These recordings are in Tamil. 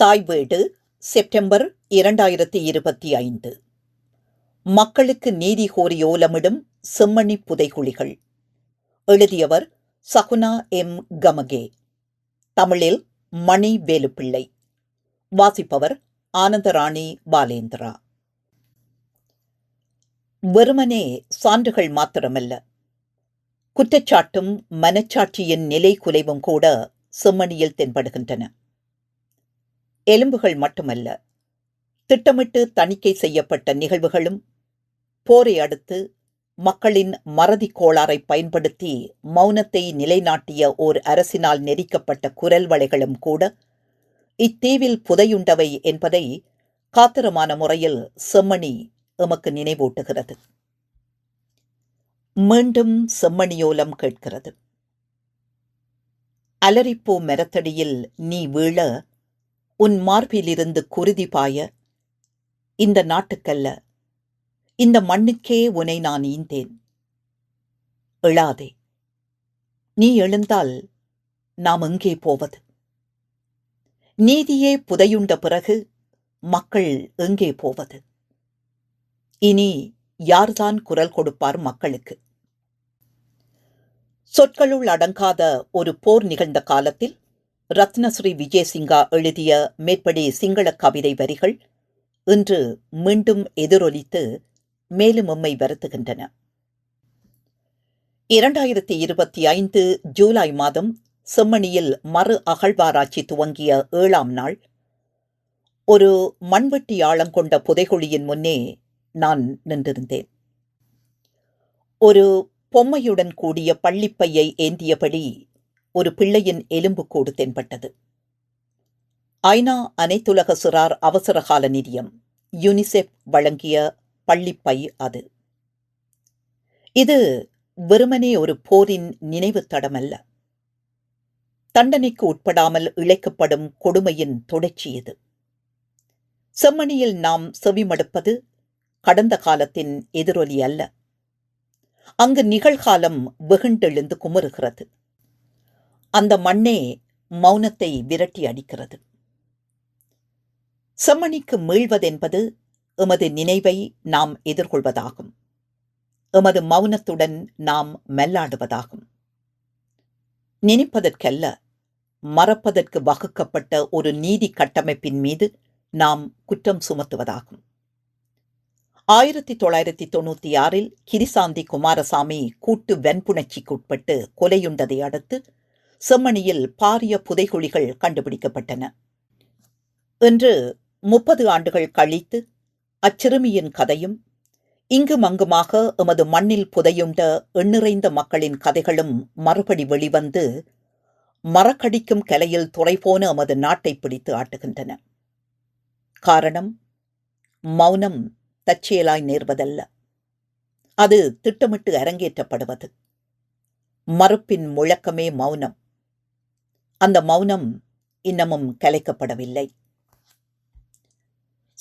தாய் வீடு செப்டம்பர் இரண்டாயிரத்தி இருபத்தி ஐந்து. மக்களுக்கு நீதி கோரி ஓலமிடும் செம்மணி புதைகுழிகள். எழுதியவர் சகுனா எம். கமகே. தமிழில் மணி வேலுப்பிள்ளை. வாசிப்பவர் ஆனந்தராணி பாலேந்திரா. வெறுமனே சான்றுகள் மாத்திரமல்ல. குற்றச்சாட்டும் மனச்சாட்சியின் நிலை குலைவும் கூட செம்மணியில் தென்படுகின்றன. எலும்புகள் மட்டுமல்ல திட்டமிட்டு தணிக்கை செய்யப்பட்ட நிகழ்வுகளும் போரை அடுத்து மக்களின் மறதி கோளாறை பயன்படுத்தி மௌனத்தை நிலைநாட்டிய ஓர் அரசினால் நெரிக்கப்பட்ட குரல் வளைகளும் கூட இத்தீவில் புதையுண்டவை என்பதை காத்திரமான முறையில் செம்மணி எமக்கு நினைவூட்டுகிறது. மீண்டும் செம்மணியோலம் கேட்கிறது. அலரிப்பூ மரத்தடியில் நீ வீழ உன் மார்பிலிருந்து குருதி பாய. இந்த நாட்டுக்கல்ல இந்த மண்ணுக்கே உனை நான் ஈந்தேன். எழாதே. நீ எழுந்தால் நாம் எங்கே போவது? நீதியே புதையுண்ட பிறகு மக்கள் எங்கே போவது? இனி யார்தான் குரல் கொடுப்பார் மக்களுக்கு? சொற்களுள் அடங்காத ஒரு போர் நிகழ்ந்த காலத்தில் ரத்னஸ்ரீ விஜயசிங்கா எழுதிய மேற்படி சிங்கள கவிதை வரிகள் இன்று மீண்டும் எதிரொலித்து மேலும் எம்மை வருத்துகின்றன. இரண்டாயிரத்தி இருபத்தி ஐந்து ஜூலை மாதம் செம்மணியில் மறு அகழ்வாராய்ச்சி துவங்கிய ஏழாம் நாள். ஒரு மண்வெட்டி ஆழங்கொண்ட புதைகுழியின் முன்னே நான் நின்றிருந்தேன். ஒரு பொம்மையுடன் கூடிய பள்ளிப்பையை ஏந்தியபடி ஒரு பிள்ளையின் எலும்புக்கூடு தென்பட்டது. ஐநா அனைத்துலக சிறார் அவசரகால நிதியம் யுனிசெஃப் வழங்கிய பள்ளிப்பை அது. இது வெறுமனே ஒரு போரின் நினைவு தடமல்ல. தண்டனைக்கு உட்படாமல் இழைக்கப்படும் கொடுமையின் தொடர்ச்சி இது. செம்மணியில் நாம் செவிமடுப்பது கடந்த காலத்தின் எதிரொலி அல்ல. அங்கு நிகழ்காலம் வெகுண்டெழுந்து குமுறுகிறது. அந்த மண்ணே மௌனத்தை விரட்டி அடிக்கிறது. செம்மணிக்கு மீள்வதென்பது எமது நினைவை நாம் எதிர்கொள்வதாகும். எமது மௌனத்துடன் நாம் மெல்லாடுவதாகும். நினைப்பதற்கல்ல மறப்பதற்கு வகுக்கப்பட்ட ஒரு நீதி கட்டமைப்பின் மீது நாம் குற்றம் சுமத்துவதாகும். ஆயிரத்தி தொள்ளாயிரத்தி தொண்ணூத்தி ஆறில் கிரிசாந்தி குமாரசாமி கூட்டு வெண்புணர்ச்சிக்குட்பட்டு கொலையுண்டதை அடுத்து செம்மணியில் பாரிய புதைகுழிகள் கண்டுபிடிக்கப்பட்டன. இன்று முப்பது ஆண்டுகள் கழித்து அச்சிறுமியின் கதையும் இங்கும் அங்குமாக எமது மண்ணில் புதையுண்ட எண்ணிறைந்த மக்களின் கதைகளும் மறுபடி வெளிவந்து மரக்கடிக்கும் கலையில் துறைபோன எமது நாட்டை பிடித்து ஆட்டுகின்றன. காரணம் மௌனம் தற்செயலாய் நேர்வதல்ல. அது திட்டமிட்டு அரங்கேற்றப்படுவது. மறுப்பின் முழக்கமே மௌனம். அந்த மௌனம் இன்னமும் கலைக்கப்படவில்லை.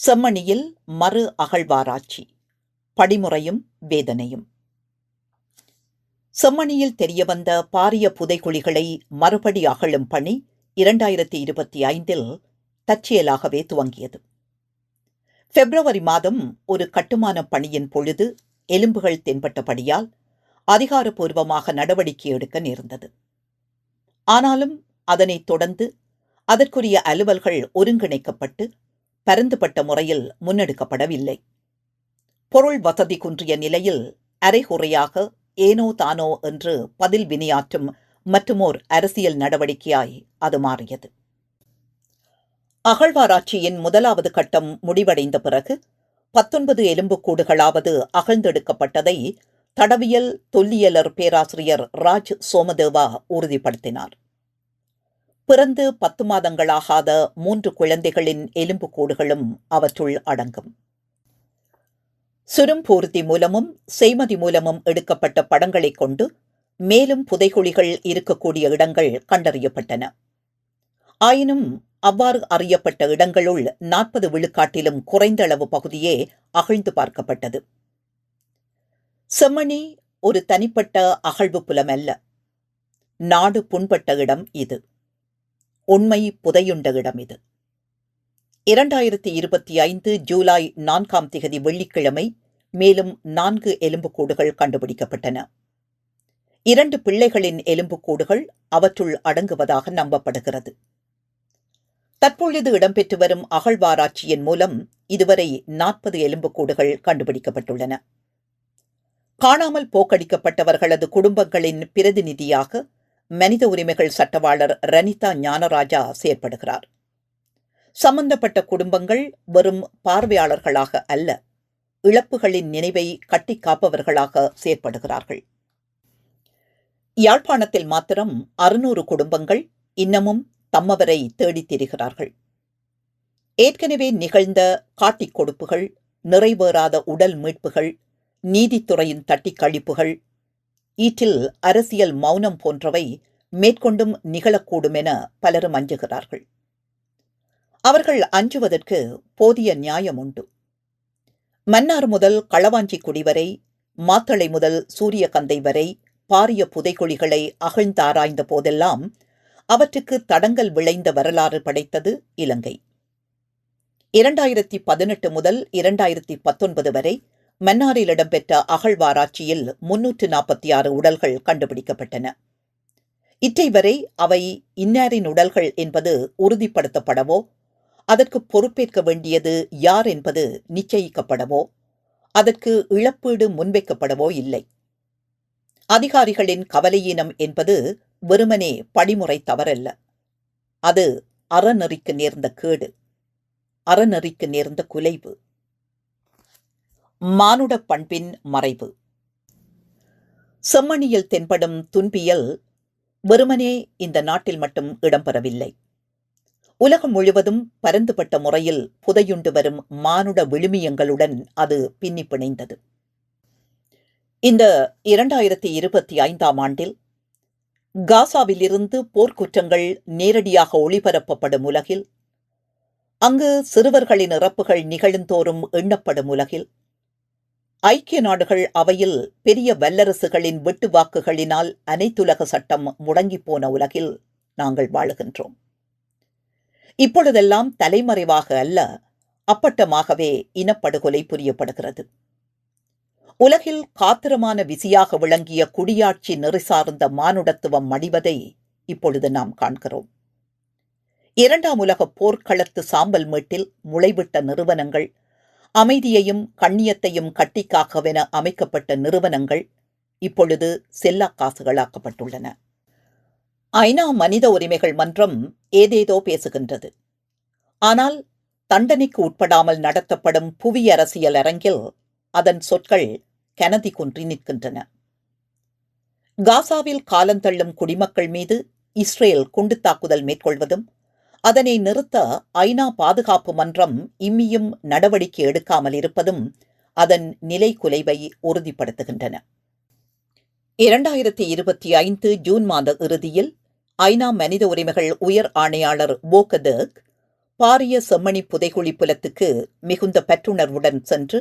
செம்மணியில் மறு அகழ்வாராய்ச்சி படிமுறையும் வேதனையும். செம்மணியில் தெரியவந்த பாரிய புதைக்குழிகளை மறுபடி அகழும் பணி இரண்டாயிரத்தி இருபத்தி ஐந்தில் தற்செயலாகவே துவங்கியது. பிப்ரவரி மாதம் ஒரு கட்டுமான பணியின் பொழுது எலும்புகள் தென்பட்டபடியால் அதிகாரப்பூர்வமாக நடவடிக்கை எடுக்க நேர்ந்தது. ஆனாலும் அதனைத் தொடர்ந்து அதற்குரிய அலுவல்கள் ஒருங்கிணைக்கப்பட்டு பரந்துபட்ட முறையில் முன்னெடுக்கப்படவில்லை. பொருள் வசதி குன்றிய நிலையில் அரைகுறையாக ஏனோ தானோ என்று பதில் வினையாற்றும் மற்றுமோர் அரசியல் நடவடிக்கையாய் அது மாறியது. அகழ்வாராய்ச்சியின் முதலாவது கட்டம் முடிவடைந்த பிறகு பத்தொன்பது எலும்புக்கூடுகளாவது அகழ்ந்தெடுக்கப்பட்டதை தடவியல் தொல்லியலர் பேராசிரியர் ராஜ் சோமதேவா உறுதிப்படுத்தினார். பிறந்து பத்து மாதங்களாகாத மூன்று குழந்தைகளின் எலும்புக்கூடுகளும் அவற்றுள் அடங்கும். சுரும்பூர்த்தி மூலமும் செய்மதி மூலமும் எடுக்கப்பட்ட படங்களைக் கொண்டு மேலும் புதைகுழிகள் இருக்கக்கூடிய இடங்கள் கண்டறியப்பட்டன. ஆயினும் அவ்வாறு அறியப்பட்ட இடங்களுள் நாற்பது விழுக்காட்டிலும் குறைந்த அளவு பகுதியே அகழ்ந்து பார்க்கப்பட்டது. செம்மணி ஒரு தனிப்பட்ட அகழ்வு புலம் அல்ல நாடு புண்பட்ட இடம் இது. உண்மை புதையுண்ட இடம் இது இரண்டாயிரத்தி இருபத்தி ஐந்து ஜூலை நான்காம் திகதி வெள்ளிக்கிழமை மேலும் நான்கு எலும்புக்கூடுகள் கண்டுபிடிக்கப்பட்டன. இரண்டு பிள்ளைகளின் எலும்புக்கூடுகள் அவற்றுள் அடங்குவதாக நம்பப்படுகிறது. தற்பொழுது இடம்பெற்று வரும் அகழ்வாராய்ச்சியின் மூலம் இதுவரை நாற்பது எலும்புக்கூடுகள் கண்டுபிடிக்கப்பட்டுள்ளன. காணாமல் போக்கடிக்கப்பட்டவர்களது குடும்பங்களின் பிரதிநிதியாக மனித உரிமைகள் சட்டவாளர் ரனிதா ஞானராஜா செயற்படுகிறார். சம்பந்தப்பட்ட குடும்பங்கள் வெறும் பார்வையாளர்களாக அல்ல இழப்புகளின் நினைவை கட்டி காப்பவர்களாக செயற்படுகிறார்கள். யாழ்ப்பாணத்தில் மாத்திரம் அறுநூறு குடும்பங்கள் இன்னமும் தம்மவரை தேடித் திரிகிறார்கள். ஏற்கனவே நிகழ்ந்த காட்டிக் கொடுப்புகள் நிறைவேறாத உடல் மீட்புகள் நீதித்துறையின் தட்டிக் கழிப்புகள் ஈற்றில் அரசியல் மௌனம் போன்றவை மேற்கொண்டும் நிகழக்கூடும் என பலரும் அஞ்சுகிறார்கள். அவர்கள் அஞ்சுவதற்கு போதிய நியாயம் உண்டு. மன்னார் முதல் களவாஞ்சிக்குடி வரை மாத்தளை முதல் சூரியகந்தை வரை பாரிய புதைகுழிகளை அகழ்ந்தாராய்ந்த போதெல்லாம் அவற்றுக்கு தடங்கல் விளைந்த வரலாறு படைத்தது இலங்கை. இரண்டாயிரத்தி பதினெட்டு முதல் இரண்டாயிரத்தி பத்தொன்பது வரை மன்னாரில் இடம்பெற்ற அகழ்வாராய்ச்சியில் முன்னூற்று நாற்பத்தி ஆறு உடல்கள் கண்டுபிடிக்கப்பட்டன. இற்றை வரை அவை இன்னாரின் உடல்கள் என்பது உறுதிப்படுத்தப்படவோ அதற்கு பொறுப்பேற்க வேண்டியது யார் என்பது நிச்சயிக்கப்படவோ அதற்கு இழப்பீடு முன்வைக்கப்படவோ இல்லை. அதிகாரிகளின் கவலையீனம் என்பது வெறுமனே படிமுறை தவறல்ல. அது அறநெறிக்கு நேர்ந்த கேடு அறநெறிக்கு நேர்ந்த குலைவு. மானுட பண்பின் மறைவு. செம்மணியில் தென்படும் துன்பியல் வெறுமனே இந்த நாட்டில் மட்டும் இடம்பெறவில்லை. உலகம் முழுவதும் பரந்துபட்ட முறையில் புதையுண்டு வரும் மானுட விழுமியங்களுடன் அது பின்னி பிணைந்தது. இந்த இரண்டாயிரத்தி இருபத்தி ஐந்தாம் ஆண்டில் காசாவிலிருந்து போர்க்குற்றங்கள் நேரடியாக ஒளிபரப்பப்படும் உலகில் அங்கு சிறுவர்களின் இறப்புகள் நிகழ்ந்தோறும் எண்ணப்படும் உலகில் ஐக்கிய நாடுகள் அவையில் பெரிய வல்லரசுகளின் வெட்டு வாக்குகளினால் அனைத்துலக சட்டம் முடங்கிப் போன உலகில் நாங்கள் வாழுகின்றோம். இப்பொழுதெல்லாம் தலைமறைவாக அல்ல அப்பட்டமாகவே இனப்படுகொலை புரியப்படுகிறது. உலகில் காத்திரமான விசியாக விளங்கிய குடியாட்சி நெறி சார்ந்த மானுடத்துவம் மடிவதை இப்பொழுது நாம் காண்கிறோம். இரண்டாம் உலக போர்க்களத்து சாம்பல் மீட்டில் முளைவிட்ட நிறுவனங்கள் அமைதியையும் கண்ணியத்தையும் கட்டிக்காக்கவென அமைக்கப்பட்ட நிறுவனங்கள் இப்பொழுது செல்லா காசுகளாக்கப்பட்டுள்ளன ஐநா மனித உரிமைகள் மன்றம் ஏதேதோ பேசுகின்றது. ஆனால் தண்டனைக்கு உட்படாமல் நடத்தப்படும் புவி அரசியல் அரங்கில் அதன் சொற்கள் கனதி குன்றி நிற்கின்றன. காசாவில் காலந்தள்ளும் குடிமக்கள் மீது இஸ்ரேல் குண்டு தாக்குதல் மேற்கொள்வதும் அதனை நிறுத்த ஐநா பாதுகாப்பு மன்றம் இம்மியும் நடவடிக்கை எடுக்காமல் இருப்பதும் அதன் நிலை குலைவை உறுதிப்படுத்துகின்றன. இரண்டாயிரத்தி இருபத்தி ஐந்து ஜூன் மாத இறுதியில் ஐநா மனித உரிமைகள் உயர் ஆணையாளர் போக்கதர்க் பாரிய செம்மணி புதைகுழி புலத்துக்கு மிகுந்த பற்றுணர்வுடன் சென்று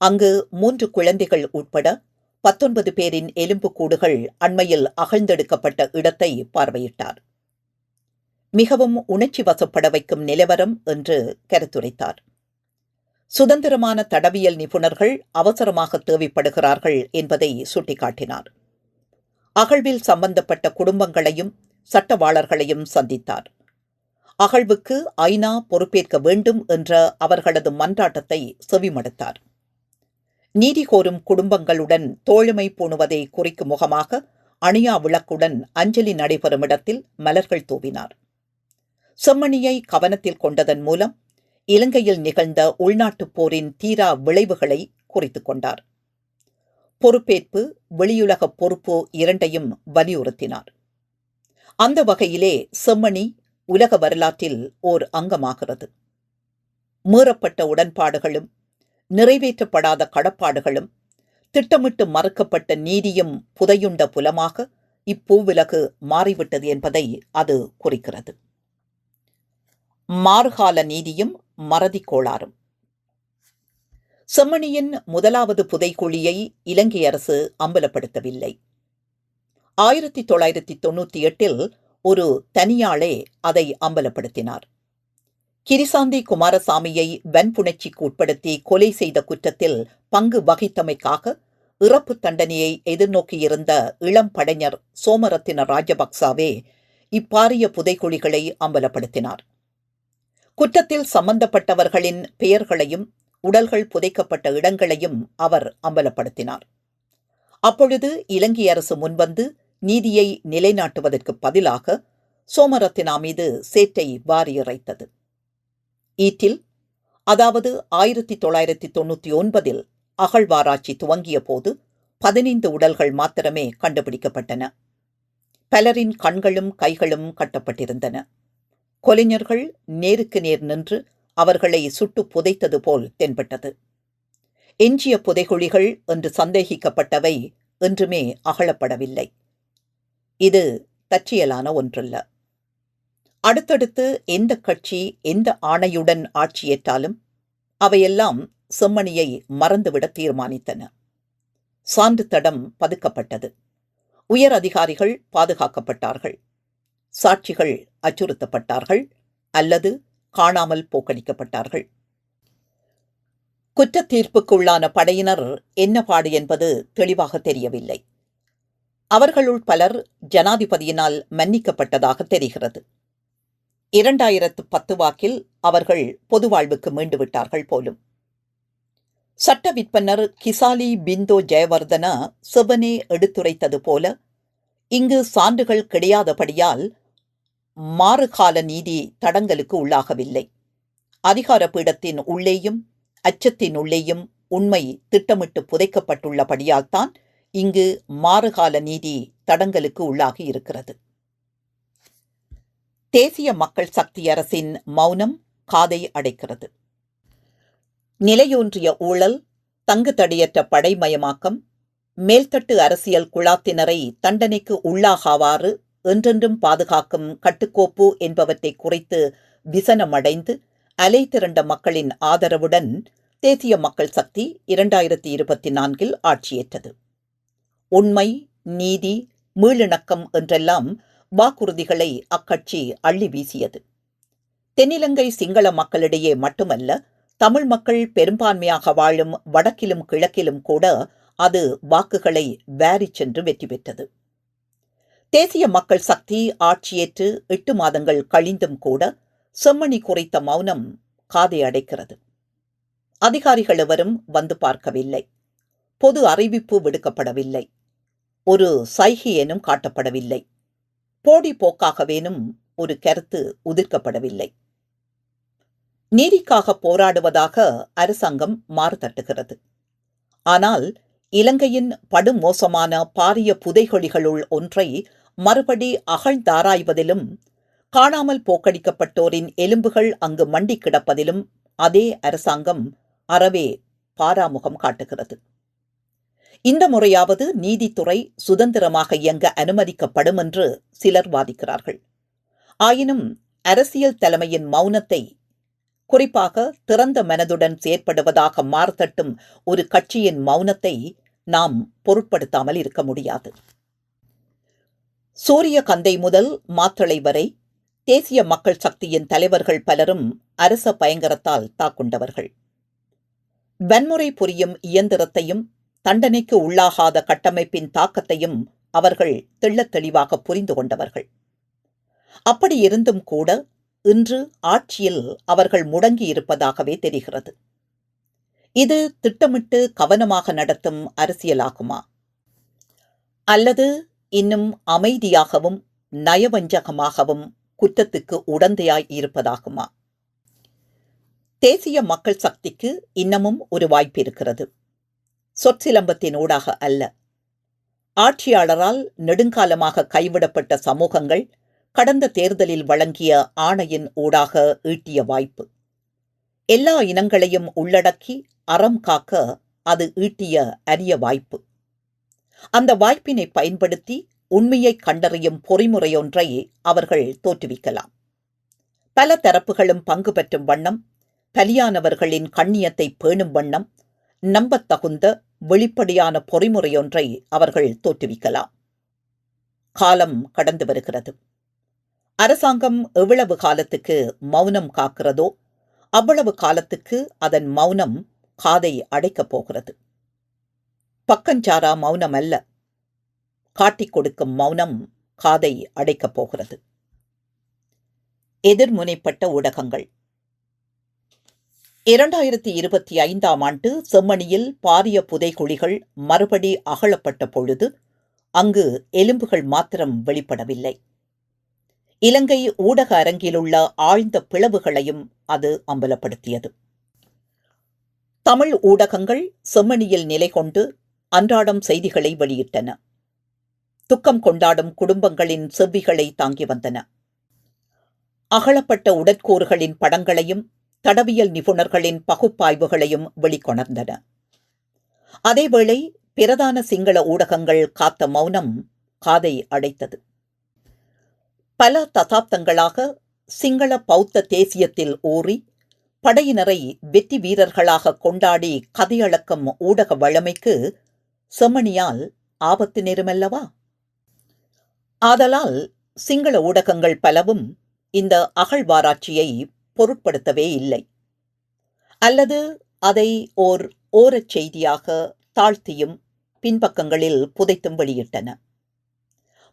அங்கு மூன்று குழந்தைகள் உட்பட பத்தொன்பது பேரின் எலும்புக்கூடுகள் அண்மையில் அகழ்ந்தெடுக்கப்பட்ட இடத்தை பார்வையிட்டார். மிகவும் உணர்ச்சி வசப்பட வைக்கும் நிலவரம் என்று கருத்துரைத்தார். சுதந்திரமான தடவியல் நிபுணர்கள் அவசரமாக தேவைப்படுகிறார்கள் என்பதை சுட்டிக்காட்டினார். அகழ்வில் சம்பந்தப்பட்ட குடும்பங்களையும் சட்டவாளர்களையும் சந்தித்தார். அகழ்வுக்கு ஐநா பொறுப்பேற்க வேண்டும் என்ற அவர்களது மன்றாட்டத்தை செவிமடுத்தார். நீதி கோரும் குடும்பங்களுடன் தோழமை பூணுவதை குறிக்கும் முகமாக அணியா விளக்குடன் அஞ்சலி நடைபெறும் இடத்தில் மலர்கள் தூவினார். செம்மணியை கவனத்தில் கொண்டதன் மூலம் இலங்கையில் நிகழ்ந்த உள்நாட்டுப் போரின் தீரா விளைவுகளை குறித்துக் கொண்டார். பொறுப்பேற்பு வெளியுலக பொறுப்பு இரண்டையும் வலியுறுத்தினார். அந்த வகையிலே செம்மணி உலக வரலாற்றில் ஓர் அங்கமாகிறது. மீறப்பட்ட உடன்பாடுகளும் நிறைவேற்றப்படாத கடப்பாடுகளும் திட்டமிட்டு மறுக்கப்பட்ட நீதியும் புதையுண்ட புலமாக இப்பூவிலகு மாறிவிட்டது என்பதை அது குறிக்கிறது. மார்கால நீதியும் மறதி கோளாறும். செம்மணியின் முதலாவது புதைக்குழியை இலங்கை அரசு அம்பலப்படுத்தவில்லை. ஆயிரத்தி தொள்ளாயிரத்தி தொண்ணூற்றி எட்டில் ஒரு தனியாளே அதை அம்பலப்படுத்தினார். கிரிசாந்தி குமாரசாமியை வன்புணர்ச்சிக்கு உட்படுத்தி கொலை செய்த குற்றத்தில் பங்கு வகித்தமைக்காக இறப்பு தண்டனையை எதிர்நோக்கியிருந்த இளம் படைஞர் சோமரத்தின ராஜபக்சாவே இப்பாரிய புதைக்குழிகளை அம்பலப்படுத்தினார். குற்றத்தில் சம்பந்தப்பட்டவர்களின் பெயர்களையும் உடல்கள் புதைக்கப்பட்ட இடங்களையும் அவர் அம்பலப்படுத்தினார். அப்பொழுது இலங்கை அரசு முன்வந்து நீதியை நிலைநாட்டுவதற்கு பதிலாக சோமரத்தினா மீது சேற்றை வாரியரைத்தது ஈட்டில் அதாவது ஆயிரத்தி தொள்ளாயிரத்தி தொண்ணூற்றி ஒன்பதில் அகழ்வாராய்ச்சி துவங்கிய போது பதினைந்து உடல்கள் மாத்திரமே கண்டுபிடிக்கப்பட்டன. பலரின் கண்களும் கைகளும் கட்டப்பட்டிருந்தன. கொலைஞர்கள் நேருக்கு நேர் நின்று அவர்களை சுட்டு புதைத்தது போல் தென்பட்டது. எஞ்சிய புதைகுழிகள் என்று சந்தேகிக்கப்பட்டவை என்றுமே அகழப்படவில்லை இது தற்செயலான ஒன்றல்ல. அடுத்தடுத்து எந்த கட்சி எந்த ஆணையுடன் ஆட்சியேற்றாலும் அவையெல்லாம் செம்மணியை மறந்துவிட தீர்மானித்தன. சான்று தடம் பதுக்கப்பட்டது. உயர் அதிகாரிகள் பாதுகாக்கப்பட்டார்கள். சாட்சிகள் அச்சுறுத்தப்பட்டார்கள் அல்லது காணாமல் போக்கடிக்கப்பட்டார்கள். குற்ற தீர்ப்புக்குள்ளான படையினர் என்ன பாடு என்பது தெளிவாக தெரியவில்லை. அவர்களுள் பலர் ஜனாதிபதியினால் மன்னிக்கப்பட்டதாக தெரிகிறது. இரண்டாயிரத்து பத்து வாக்கில் அவர்கள் பொது வாழ்வுக்கு மீண்டு விட்டார்கள் போலும். சட்ட விற்பனர் கிசாலி பிந்தோ ஜெயவர்தன செவனே எடுத்துரைத்தது போல இங்கு சான்றுகள் கிடையாதபடியால் மாறுகால நீதி தடங்கலுக்கு உள்ளாகவில்லை. அதிகார பீடத்தின் உள்ளேயும் அச்சத்தின் உள்ளேயும் உண்மை திட்டமிட்டு புதைக்கப்பட்டுள்ளபடியால்தான் இங்கு மாறுகால நீதி தடங்கலுக்கு உள்ளாகி இருக்கிறது. தேசிய மக்கள் சக்தி அரசின் மௌனம் காதை அடைக்கிறது. நிலையூன்றிய ஊழல் தங்கு தடையற்ற படைமயமாக்கம் மேல்தட்டு அரசியல் குழாத்தினரை தண்டனைக்கு உள்ளாகாவாறு என்றென்றும் பாதுகாக்கும் கட்டுக்கோப்பு என்பவற்றை குறைத்து விசனமடைந்து அலை திரண்ட மக்களின் ஆதரவுடன் தேசிய மக்கள் சக்தி இரண்டாயிரத்தி இருபத்தி நான்கில் ஆட்சியேற்றது. உண்மை நீதி மீளிணக்கம் என்றெல்லாம் வாக்குறுதிகளை அக்கட்சி அள்ளி வீசியது. தென்னிலங்கை சிங்கள மக்களிடையே மட்டுமல்ல தமிழ் மக்கள் பெரும்பான்மையாக வாழும் வடக்கிலும் கிழக்கிலும் கூட அது வாக்குகளை வாரிச் சென்று வெற்றி பெற்றது. தேசிய மக்கள் சக்தி ஆட்சியேற்று எட்டு மாதங்கள் கழிந்தும் கூட செம்மணி குறித்த மௌனம் காதை அடைக்கிறது. அதிகாரிகள் எவரும் வந்து பார்க்கவில்லை. பொது அறிவிப்பு விடுக்கப்படவில்லை. ஒரு சைகையேனும் காட்டப்படவில்லை. போடி போக்காகவேனும் ஒரு கருத்து உதிர்க்கப்படவில்லை. நீதிக்காக போராடுவதாக அரசாங்கம் மாறுதட்டுகிறது. ஆனால் இலங்கையின் படுமோசமான பாரிய புதைகொழிகளுள் ஒன்றை மறுபடி அகழ்ந்தாராய்வதிலும் காணாமல் போக்கடிக்கப்பட்டோரின் எலும்புகள் அங்கு மண்டி கிடப்பதிலும் அதே அரசாங்கம் அறவே பாராமுகம் காட்டுகிறது. இந்த முறையாவது நீதித்துறை சுதந்திரமாக இயங்க அனுமதிக்கப்படும் என்று சிலர் வாதிக்கிறார்கள். ஆயினும் அரசியல் தலைமையின் மௌனத்தை குறிப்பாக திறந்த மனதுடன் செயற்படுவதாக மாறுதட்டும் ஒரு கட்சியின் மௌனத்தை நாம் பொருட்படுத்தாமல் இருக்க முடியாது. சூரிய கந்தை முதல் மாத்தளை வரை தேசிய மக்கள் சக்தியின் தலைவர்கள் பலரும் அரச பயங்கரத்தால் தாக்குண்டவர்கள். வன்முறை புரியும் இயந்திரத்தையும் தண்டனைக்கு உள்ளாகாத கட்டமைப்பின் தாக்கத்தையும் அவர்கள் தெள்ளத் தெளிவாக புரிந்து கொண்டவர்கள். அப்படி இருந்தும் கூட இன்று ஆட்சியில் அவர்கள் முடங்கி இருப்பதாகவே தெரிகிறது. இது திட்டமிட்டு கவனமாக நடத்தும் அரசியலாகுமா? அல்லது இன்னும் அமைதியாகவும் நயவஞ்சகமாகவும் குற்றத்துக்கு உடந்தையாய் இருப்பதாகுமா? தேசிய மக்கள் சக்திக்கு இன்னமும் ஒரு வாய்ப்பு இருக்கிறது சொற்சிலம்பத்தின் ஊடாக அல்ல. ஆட்சியாளரால் நெடுங்காலமாக கைவிடப்பட்ட சமூகங்கள் கடந்த தேர்தலில் வழங்கிய ஆணையின் ஊடாக ஈட்டிய வாய்ப்பு. எல்லா இனங்களையும் உள்ளடக்கி அறம் காக்க அது ஈட்டிய அரிய வாய்ப்பு. அந்த வாய்ப்பினை பயன்படுத்தி உண்மையை கண்டறியும் பொறிமுறையொன்றை அவர்கள் தோற்றுவிக்கலாம். பல தரப்புகளும் பங்கு பெற்றும் வண்ணம் பலியானவர்களின் கண்ணியத்தை பேணும் வண்ணம் நம்பத்தகுந்த வெளிப்படையான பொறிமுறையொன்றை அவர்கள் தோற்றுவிக்கலாம். காலம் கடந்து வருகிறது. அரசாங்கம் எவ்வளவு காலத்துக்கு மௌனம் காக்கிறதோ அவ்வளவு காலத்துக்கு அதன் மௌனம் காதை அடைக்கப் போகிறது. பக்கஞ்சாரா மௌனம் அல்ல. காட்டிக் கொடுக்கும் மௌனம் காதை அடைக்கப் போகிறது. எதிர்முனைப்பட்ட ஊடகங்கள். இரண்டாயிரத்தி இருபத்தி ஐந்தாம் ஆண்டு செம்மணியில் பாரிய புதைகுழிகள் மறுபடி அகழப்பட்ட பொழுது அங்கு எலும்புகள் மாத்திரம் வெளிப்படவில்லை. இலங்கை ஊடக அரங்கிலுள்ள ஆழ்ந்த பிளவுகளையும் அது அம்பலப்படுத்தியது. தமிழ் ஊடகங்கள் செம்மணியில் நிலை கொண்டு அன்றாடம் செய்திகளை வெளியிட்டன. துக்கம் கொண்டாடும் குடும்பங்களின் செவ்விகளை தாங்கி வந்தன. அகலப்பட்ட உடற்கூறுகளின் படங்களையும் தடவியல் நிபுணர்களின் பகுப்பாய்வுகளையும் வெளிக்கொணர்ந்தன. அதேவேளை பிரதான சிங்கள ஊடகங்கள் காத்த மௌனம் காதை அடைத்தது. பல தசாப்தங்களாக சிங்கள பௌத்த தேசியத்தில் ஊறி படையினரை வெற்றி வீரர்களாக கொண்டாடி கதையளக்கும் ஊடக வழமைக்கு செம்மணியால் ஆபத்து நேருமல்லவா? ஆதலால் சிங்கள ஊடகங்கள் பலவும் இந்த அகழ்வாராய்ச்சியை பொருட்படுத்தவே இல்லை. அல்லது அதை ஓர் ஓரச் செய்தியாக தாழ்த்தியும் பின்பக்கங்களில் புதைத்தும் வெளியிட்டன.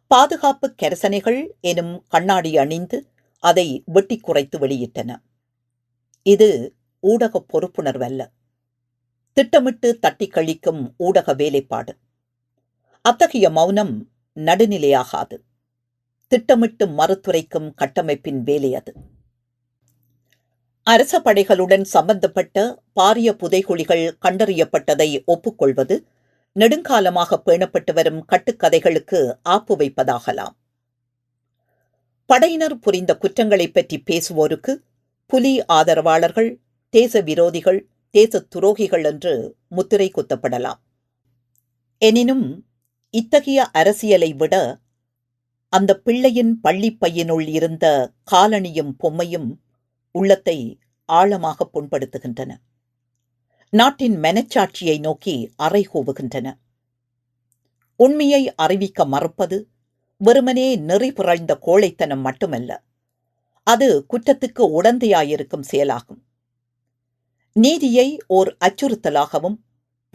பாதுகாப்பு கரசனைகள் எனும் கண்ணாடி அணிந்து அதை வெட்டி குறைத்து வெளியிட்டன. இது ஊடக பொறுப்புணர்வல்ல. திட்டமிட்டு தட்டி கழிக்கும் ஊடக வேலைப்பாடு. அத்தகைய மௌனம் நடுநிலையாகாது. திட்டமிட்டு மறுத்துரைக்கும் கட்டமைப்பின் வேலை அது. அரச படைகளுடன் சம்பந்தப்பட்ட பாரிய புதைகுழிகள் கண்டறியப்பட்டதை ஒப்புக்கொள்வது நெடுங்காலமாக பேணப்பட்டு வரும் கட்டுக்கதைகளுக்கு ஆப்பு வைப்பதாகலாம். படையினர் புரிந்த குற்றங்களைப் பற்றி பேசுவோருக்கு புலி ஆதரவாளர்கள் தேச விரோதிகள் தேச துரோகிகள் என்று முத்திரை குத்தப்படலாம். எனினும் இத்தகைய அரசியலை விட அந்த பிள்ளையின் பள்ளிப்பையினுள் இருந்த காலணியும் பொம்மையும் உள்ளத்தை ஆழமாக புண்படுத்துகின்றன. நாட்டின் மனச்சாட்சியை நோக்கி அறைகூவுகின்றன உண்மையை அறிவிக்க மறுப்பது வெறுமனே நெறி புரழ்ந்த கோழைத்தனம் மட்டுமல்ல அது குற்றத்துக்கு உடந்தையாயிருக்கும் செயலாகும். நீதியை ஓர் அச்சுறுத்தலாகவும்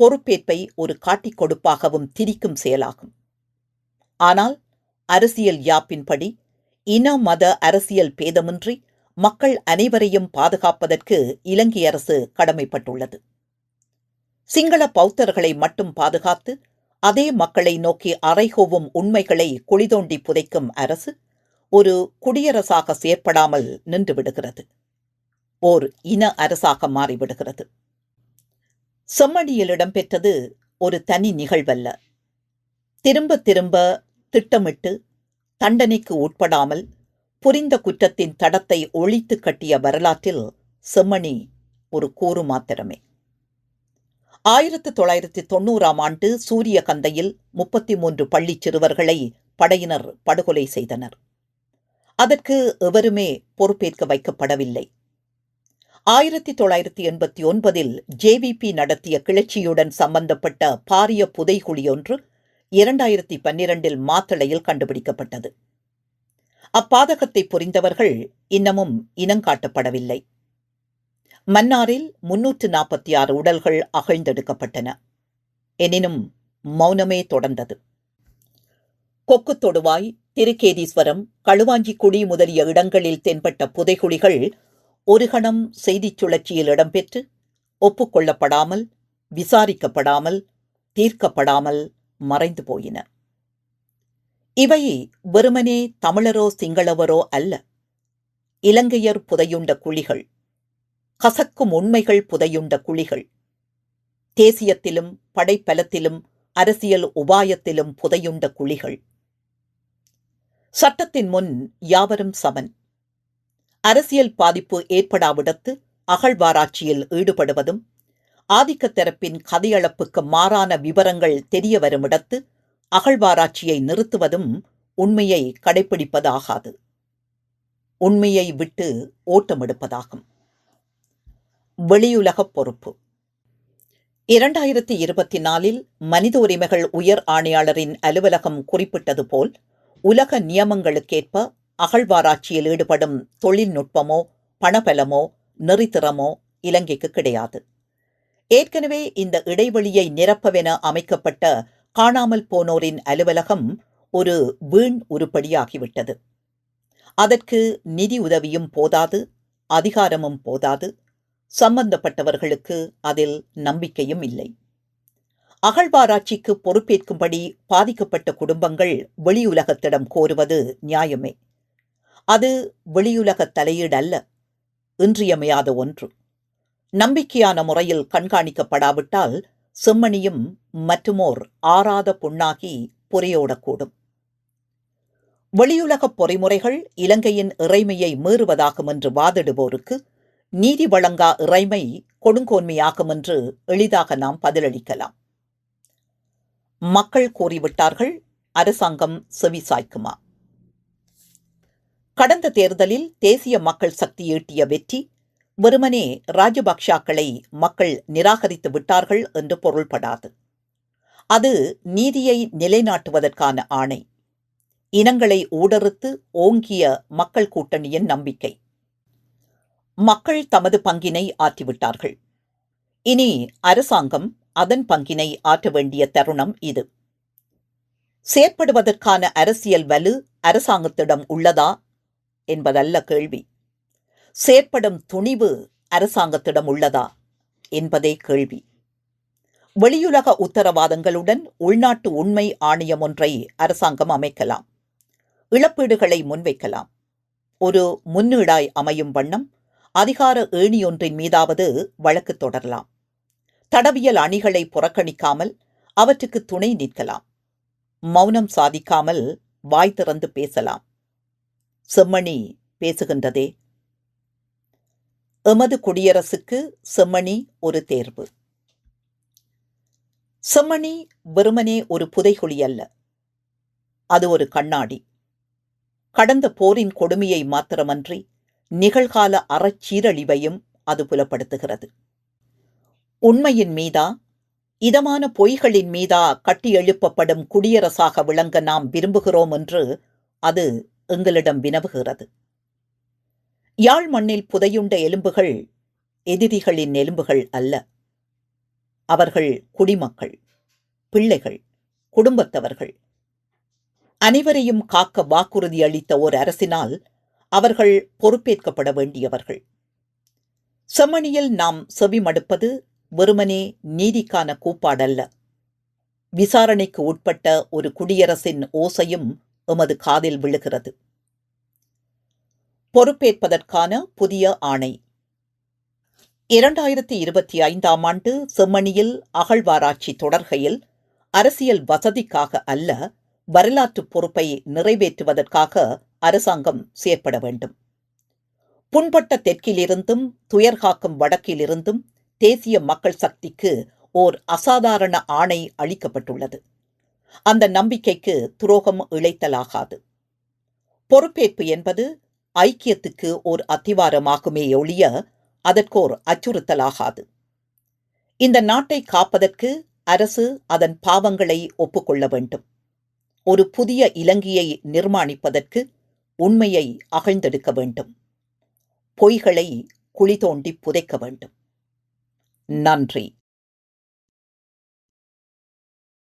பொறுப்பேற்பை ஒரு காட்டிக் கொடுப்பாகவும் திரிக்கும் செயலாகும். ஆனால் அரசியல் யாப்பின்படி இன மத அரசியல் பேதமின்றி மக்கள் அனைவரையும் பாதுகாப்பதற்கு இலங்கை அரசு கடமைப்பட்டுள்ளது. சிங்கள பௌத்தர்களை மட்டும் பாதுகாத்து அதே மக்களை நோக்கி அறைகோவும் உண்மைகளை குளிதோண்டி புதைக்கும் அரசு ஒரு குடியரசாக செயற்படாமல் நின்றுவிடுகிறது. ஓர் இன அரசாக மாறிவிடுகிறது. செம்மணியில் இடம்பெற்றது ஒரு தனி நிகழ்வல்ல. திரும்ப திரும்ப திட்டமிட்டு தண்டனைக்கு உட்படாமல் புரிந்த குற்றத்தின் தடத்தை ஒழித்து கட்டிய வரலாற்றில் செம்மணி ஒரு கூறு மாத்திரமே. ஆயிரத்து தொள்ளாயிரத்தி தொண்ணூறாம் ஆண்டு சூரிய கந்தையில் முப்பத்தி மூன்று பள்ளி சிறுவர்களை படையினர் படுகொலை செய்தனர். அதற்கு எவருமே பொறுப்பேற்க வைக்கப்படவில்லை. ஆயிரத்தி தொள்ளாயிரத்தி எண்பத்தி ஒன்பதில் ஜேவிபி நடத்திய கிளர்ச்சியுடன் சம்பந்தப்பட்ட பாரிய புதைகுழி ஒன்று இரண்டாயிரத்தி பன்னிரண்டில் மாத்தளையில் கண்டுபிடிக்கப்பட்டது. அப்பாதகத்தை புரிந்தவர்கள் இன்னமும் இனங்காட்டப்படவில்லை. மன்னாரில் முன்னூற்று நாற்பத்தி ஆறு உடல்கள் அகழ்ந்தெடுக்கப்பட்டன. எனினும் மௌனமே தொடர்ந்தது. கொக்கு தொடுவாய் திருக்கேதீஸ்வரம் களுவாஞ்சிக்குடி முதலிய இடங்களில் தென்பட்ட புதைகுழிகள் ஒரு கணம் செய்திச் சுழற்சியில் இடம்பெற்று ஒப்புக்கொள்ளப்படாமல் விசாரிக்கப்படாமல் தீர்க்கப்படாமல் மறைந்து போயின. இவை வெறுமனே தமிழரோ சிங்களவரோ அல்ல. இலங்கையர் புதையுண்ட குழிகள் கசக்கும் உண்மைகள் புதையுண்ட குழிகள் தேசியத்திலும் படைப்பலத்திலும் அரசியல் உபாயத்திலும் புதையுண்ட குழிகள். சட்டத்தின் முன் யாவரும் சமன். அரசியல் பாதிப்பு ஏற்படாவிடத்து அகழ்வாராய்ச்சியில் ஈடுபடுவதும் ஆதிக்க தரப்பின் கதையளப்புக்கு மாறான விவரங்கள் தெரிய வருமிடத்து அகழ்வாராய்ச்சியை நிறுத்துவதும் உண்மையை கடைப்பிடிப்பதாகாது. உண்மையை விட்டு ஓட்டமெடுப்பதாகும். வெளியுலகப் பொறுப்பு. இரண்டாயிரத்தி இருபத்தி நாலில் மனித உரிமைகள் உயர் ஆணையாளரின் அலுவலகம் குறிப்பிட்டது போல் உலக நியமங்களுக்கேற்ப அகழ்வாராய்ச்சியில் ஈடுபடும் தொழில்நுட்பமோ பணபலமோ நெறித்திறமோ இலங்கைக்கு கிடையாது. ஏற்கனவே இந்த இடைவெளியை நிரப்பவென அமைக்கப்பட்ட காணாமல் போனோரின் அலுவலகம் ஒரு வீண் உருப்படியாகிவிட்டது. அதற்கு நிதி உதவியும் போதாது அதிகாரமும் போதாது சம்பந்தப்பட்டவர்களுக்கு அதில் நம்பிக்கையும் இல்லை. அகழ்வாராய்ச்சிக்கு பொறுப்பேற்கும்படி பாதிக்கப்பட்ட குடும்பங்கள் வெளியுலகத்திடம் கோருவது நியாயமே. அது வெளியுலக தலையீடல்ல இன்றியமையாத ஒன்று. நம்பிக்கையான முறையில் கண்காணிக்கப்படாவிட்டால் செம்மணியும் மற்றுமோர் ஆறாத புண்ணாகி புரையோடக்கூடும். வெளியுலக பொறிமுறைகள் இலங்கையின் இறைமையை மீறுவதாகும் என்று வாதிடுவோருக்கு நீதி வழங்கா இறைமை கொடுங்கோன்மையாகும் என்று எளிதாக நாம் பதிலளிக்கலாம். மக்கள் கூறிவிட்டார்கள் அரசாங்கம் செவிசாய்க்குமா கடந்த தேர்தலில் தேசிய மக்கள் சக்தி ஈட்டிய வெற்றி வெறுமனே ராஜபக்ஷாக்களை மக்கள் நிராகரித்து விட்டார்கள் என்று பொருள்படாது. அது நீதியை நிலைநாட்டுவதற்கான ஆணை. இனங்களை ஊடறுத்து ஓங்கிய மக்கள் கூட்டணியின் நம்பிக்கை. மக்கள் தமது பங்கினை ஆற்றிவிட்டார்கள். இனி அரசாங்கம் அதன் பங்கினை ஆற்ற வேண்டிய தருணம் இது. செயற்படுவதற்கான அரசியல் வலு அரசாங்கத்திடம் உள்ளதா? என்பதல்ல கேள்வி. செயற்படும் துணிவு அரசாங்கத்திடம் உள்ளதா என்பதே கேள்வி. வெளியுலக உத்தரவாதங்களுடன் உள்நாட்டு உண்மை ஆணையம் ஒன்றை அரசாங்கம் அமைக்கலாம். இழப்பீடுகளை முன்வைக்கலாம். ஒரு முன்னீடாய் அமையும் வண்ணம் அதிகார ஏணியொன்றின் மீதாவது வழக்கு தொடரலாம். தடவியல் அணிகளை புறக்கணிக்காமல் அவற்றுக்கு துணை நிற்கலாம். மௌனம் சாதிக்காமல் வாய் திறந்து பேசலாம். செம்மணி பேசுகின்றதே. எமது குடியரசுக்கு செம்மணி ஒரு தேர்வு. செம்மணி வெறுமனே ஒரு புதைகுழி அல்ல. அது ஒரு கண்ணாடி. கடந்த போரின் கொடுமையை மாத்திரமன்றி நிகழ்கால அறச்சீரழிவையும் அது புலப்படுத்துகிறது. உண்மையின் மீதா இதமான பொய்களின் மீதா கட்டி எழுப்பப்படும் குடியரசாக விளங்க நாம் விரும்புகிறோம் என்று அது எங்களிடம் வினவுகிறது. யாழ் மண்ணில் புதையுண்ட எலும்புகள் எதிரிகளின் எலும்புகள் அல்ல. அவர்கள் குடிமக்கள் பிள்ளைகள் குடும்பத்தவர்கள். அனைவரையும் காக்க வாக்குறுதி அளித்த ஓர் அரசினால் அவர்கள் பொறுப்பேற்கப்பட வேண்டியவர்கள். செம்மணியில் நாம் செவிமடுப்பது வெறுமனே நீதிக்கான கூப்பாடல்ல. விசாரணைக்கு உட்பட்ட ஒரு குடியரசின் ஓசையும் எமது காதில் விழுகிறது. பொறுப்பேற்பதற்கான புதிய ஆணை. இரண்டாயிரத்தி இருபத்தி ஐந்தாம் ஆண்டு செம்மணியில் அகழ்வாராய்ச்சி தொடர்கையில் அரசியல் வசதிக்காக அல்ல வரலாற்று பொறுப்பை நிறைவேற்றுவதற்காக அரசாங்கம் செயற்பட வேண்டும். புண்பட்ட தெற்கிலிருந்தும் துயர்காக்கும் வடக்கிலிருந்தும் தேசிய மக்கள் சக்திக்கு ஓர் அசாதாரண ஆணை அளிக்கப்பட்டுள்ளது. அந்த நம்பிக்கைக்கு துரோகம் இழைத்தலாகாது. பொறுப்பேற்பு என்பது ஐக்கியத்துக்கு ஓர் அத்திவாரமாகுமே ஒழிய அதற்கோர் அச்சுறுத்தலாகாது. இந்த நாட்டை காப்பதற்கு அரசு அதன் பாவங்களை ஒப்புக்கொள்ள வேண்டும். ஒரு புதிய இலங்கையை நிர்மாணிப்பதற்கு உண்மையை அகழ்ந்தெடுக்க வேண்டும். பொய்களை குழி தோண்டி புதைக்க வேண்டும். நன்றி.